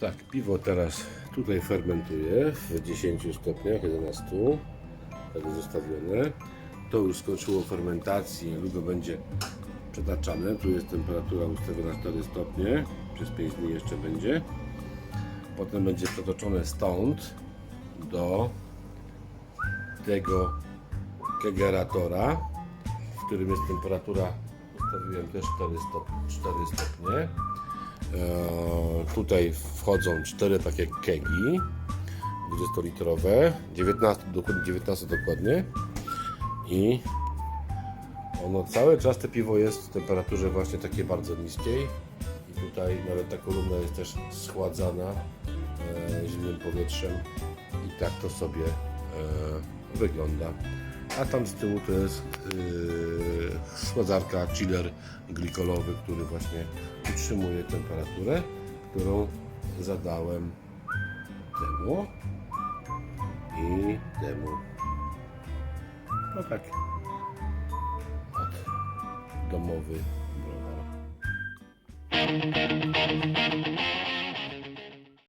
Tak, piwo teraz tutaj fermentuje w 10 stopniach, 11. Tak zostawione. To już skończyło fermentację, niedługo będzie przetaczane. Tu jest temperatura ustawiona 4 stopnie, przez 5 dni jeszcze będzie. Potem będzie przetoczone stąd do tego kegeratora, w którym jest temperatura, ustawiłem też 4, stop, 4 stopnie. Eee, tutaj wchodzą cztery takie kegi 20-litrowe, 19, dokładnie 19 dokładnie. I ono cały czas te piwo jest w temperaturze właśnie takiej bardzo niskiej. I tutaj nawet ta kolumna jest też schładzana e, zimnym powietrzem. I tak to sobie e, wygląda. A tam z tyłu to jest e, schładzarka, chiller glikolowy, który właśnie utrzymuje temperaturę, którą zadałem temu i temu. No tak. Od domowy browar.